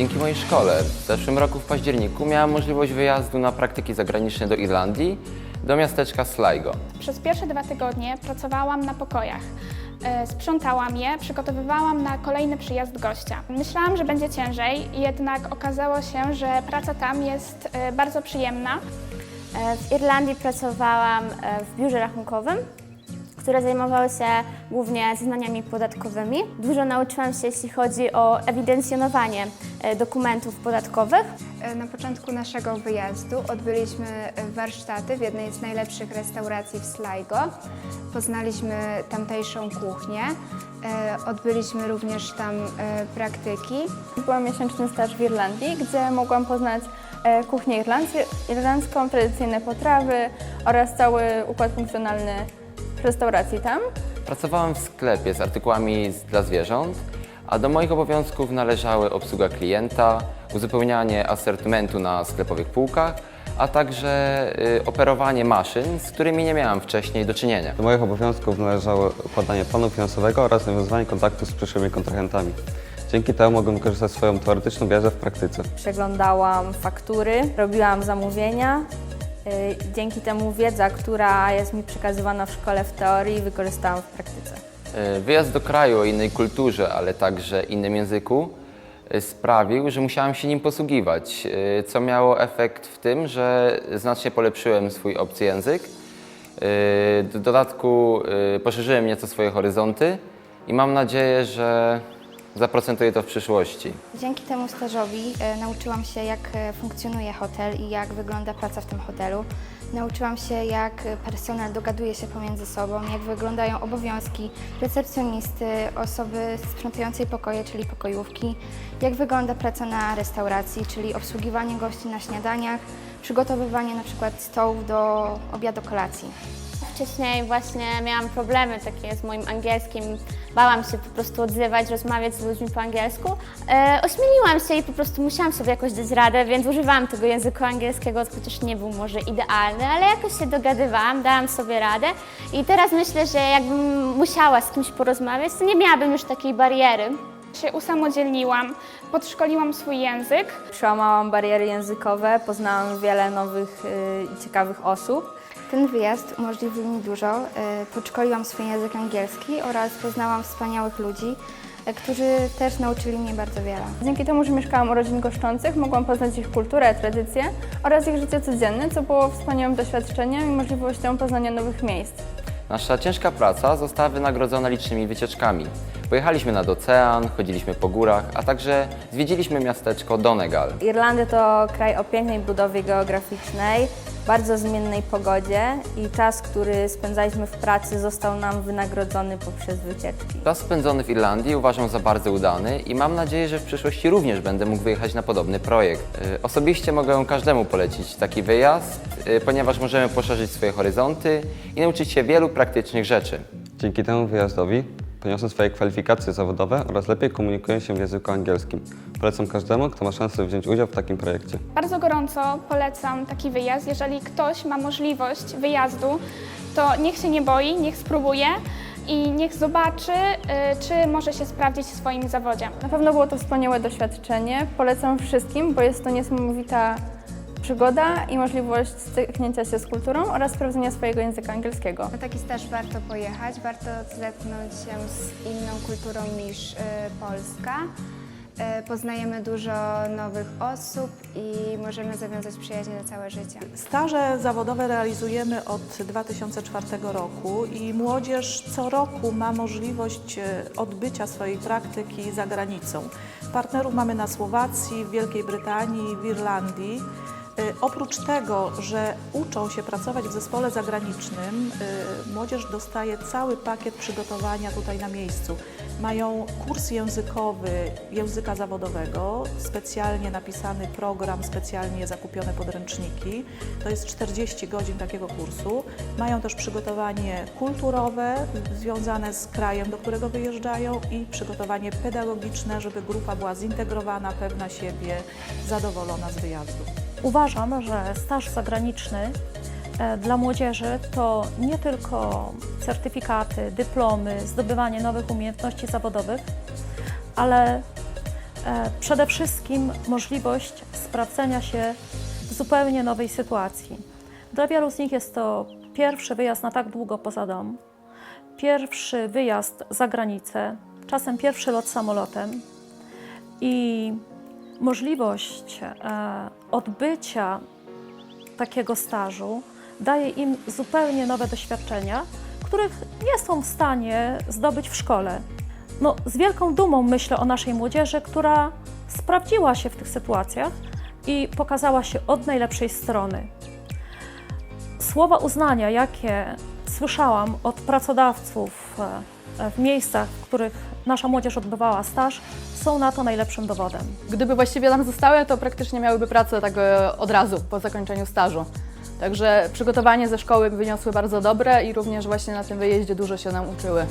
Dzięki mojej szkole w zeszłym roku w październiku miałem możliwość wyjazdu na praktyki zagraniczne do Irlandii, do miasteczka Sligo. Przez pierwsze dwa tygodnie pracowałam na pokojach. E, Sprzątałam je, przygotowywałam na kolejny przyjazd gościa. Myślałam, że będzie ciężej, jednak okazało się, że praca tam jest e, bardzo przyjemna. E, W Irlandii pracowałam e, w biurze rachunkowym, które zajmowało się głównie zeznaniami podatkowymi. Dużo nauczyłam się, jeśli chodzi o ewidencjonowanie e, dokumentów podatkowych. E, Na początku naszego wyjazdu odbyliśmy e, warsztaty w jednej z najlepszych restauracji w Sligo. Poznaliśmy tamtejszą kuchnię. Odbyliśmy również tam praktyki. Byłam miesięczny staż w Irlandii, gdzie mogłam poznać kuchnię irlandzką, tradycyjne potrawy oraz cały układ funkcjonalny restauracji tam. Pracowałem w sklepie z artykułami z- dla zwierząt, a do moich obowiązków należały obsługa klienta, uzupełnianie asortymentu na sklepowych półkach, a także y, operowanie maszyn, z którymi nie miałem wcześniej do czynienia. Do moich obowiązków należało układanie planu finansowego oraz nawiązywanie kontaktów z przyszłymi kontrahentami. Dzięki temu mogłem wykorzystać swoją teoretyczną wiedzę w praktyce. Przeglądałam faktury, robiłam zamówienia. E, Dzięki temu wiedza, która jest mi przekazywana w szkole w teorii, wykorzystałam w praktyce. Y, Wyjazd do kraju o innej kulturze, ale także innym języku y, sprawił, że musiałem się nim posługiwać, y, co miało efekt w tym, że znacznie polepszyłem swój obcy język. Y, W dodatku y, poszerzyłem nieco swoje horyzonty i mam nadzieję, że zaprocentuje to w przyszłości. Dzięki temu stażowi e, nauczyłam się, jak e, funkcjonuje hotel i jak wygląda praca w tym hotelu. Nauczyłam się, jak personel dogaduje się pomiędzy sobą, jak wyglądają obowiązki recepcjonisty, osoby sprzątającej pokoje, czyli pokojówki, jak wygląda praca na restauracji, czyli obsługiwanie gości na śniadaniach, przygotowywanie na przykład stołów do obiadu kolacji. Wcześniej właśnie miałam problemy takie z moim angielskim. Bałam się po prostu odzywać, rozmawiać z ludźmi po angielsku. E, ośmieliłam się i po prostu musiałam sobie jakoś dać radę, więc używałam tego języka angielskiego, chociaż nie był może idealny, ale jakoś się dogadywałam, dałam sobie radę. I teraz myślę, że jakbym musiała z kimś porozmawiać, to nie miałabym już takiej bariery. Się usamodzielniłam, podszkoliłam swój język. Przełamałam bariery językowe, poznałam wiele nowych y, i ciekawych osób. Ten wyjazd umożliwił mi dużo. E, Podszkoliłam swój język angielski oraz poznałam wspaniałych ludzi, e, którzy też nauczyli mnie bardzo wiele. Dzięki temu, że mieszkałam u rodzin goszczących, mogłam poznać ich kulturę, tradycje oraz ich życie codzienne, co było wspaniałym doświadczeniem i możliwością poznania nowych miejsc. Nasza ciężka praca została wynagrodzona licznymi wycieczkami. Pojechaliśmy nad ocean, chodziliśmy po górach, a także zwiedziliśmy miasteczko Donegal. Irlandia to kraj o pięknej budowie geograficznej, bardzo zmiennej pogodzie i czas, który spędzaliśmy w pracy został nam wynagrodzony poprzez wycieczki. Czas spędzony w Irlandii uważam za bardzo udany i mam nadzieję, że w przyszłości również będę mógł wyjechać na podobny projekt. Y, Osobiście mogę każdemu polecić taki wyjazd, y, ponieważ możemy poszerzyć swoje horyzonty i nauczyć się wielu praktycznych rzeczy. Dzięki temu wyjazdowi poniosłem swoje kwalifikacje zawodowe oraz lepiej komunikuję się w języku angielskim. Polecam każdemu, kto ma szansę wziąć udział w takim projekcie. Bardzo gorąco polecam taki wyjazd. Jeżeli ktoś ma możliwość wyjazdu, to niech się nie boi, niech spróbuje i niech zobaczy, y, czy może się sprawdzić w swoim zawodzie. Na pewno było to wspaniałe doświadczenie. Polecam wszystkim, bo jest to niesamowita przygoda i możliwość styknięcia się z kulturą oraz sprawdzenia swojego języka angielskiego. Na taki staż warto pojechać, warto zetknąć się z inną kulturą niż y, Polska. Y, poznajemy dużo nowych osób i możemy zawiązać przyjaźnie na całe życie. Staże zawodowe realizujemy od 2004 roku i młodzież co roku ma możliwość e, odbycia swojej praktyki za granicą. Partnerów mamy na Słowacji, w Wielkiej Brytanii, w Irlandii. E, Oprócz tego, że uczą się pracować w zespole zagranicznym, e, młodzież dostaje cały pakiet przygotowania tutaj na miejscu. Mają kurs językowy języka zawodowego, specjalnie napisany program, specjalnie zakupione podręczniki. To jest 40 godzin takiego kursu. Mają też przygotowanie kulturowe związane z krajem, do którego wyjeżdżają i przygotowanie pedagogiczne, żeby grupa była zintegrowana, pewna siebie, zadowolona z wyjazdu. Uważam, że staż zagraniczny e, dla młodzieży to nie tylko certyfikaty, dyplomy, zdobywanie nowych umiejętności zawodowych, ale E, Przede wszystkim możliwość sprawdzenia się w zupełnie nowej sytuacji. Dla wielu z nich jest to pierwszy wyjazd na tak długo poza dom, pierwszy wyjazd za granicę, czasem pierwszy lot samolotem i możliwość e, odbycia takiego stażu daje im zupełnie nowe doświadczenia, których nie są w stanie zdobyć w szkole. No, z wielką dumą myślę o naszej młodzieży, która sprawdziła się w tych sytuacjach i pokazała się od najlepszej strony. Słowa uznania, jakie słyszałam od pracodawców e, w miejscach, w których nasza młodzież odbywała staż, są na to najlepszym dowodem. Gdyby właściwie tam zostały, to praktycznie miałyby pracę tak e, od razu po zakończeniu stażu. Także przygotowanie ze szkoły wyniosły bardzo dobre i również właśnie na tym wyjeździe dużo się nam uczyły.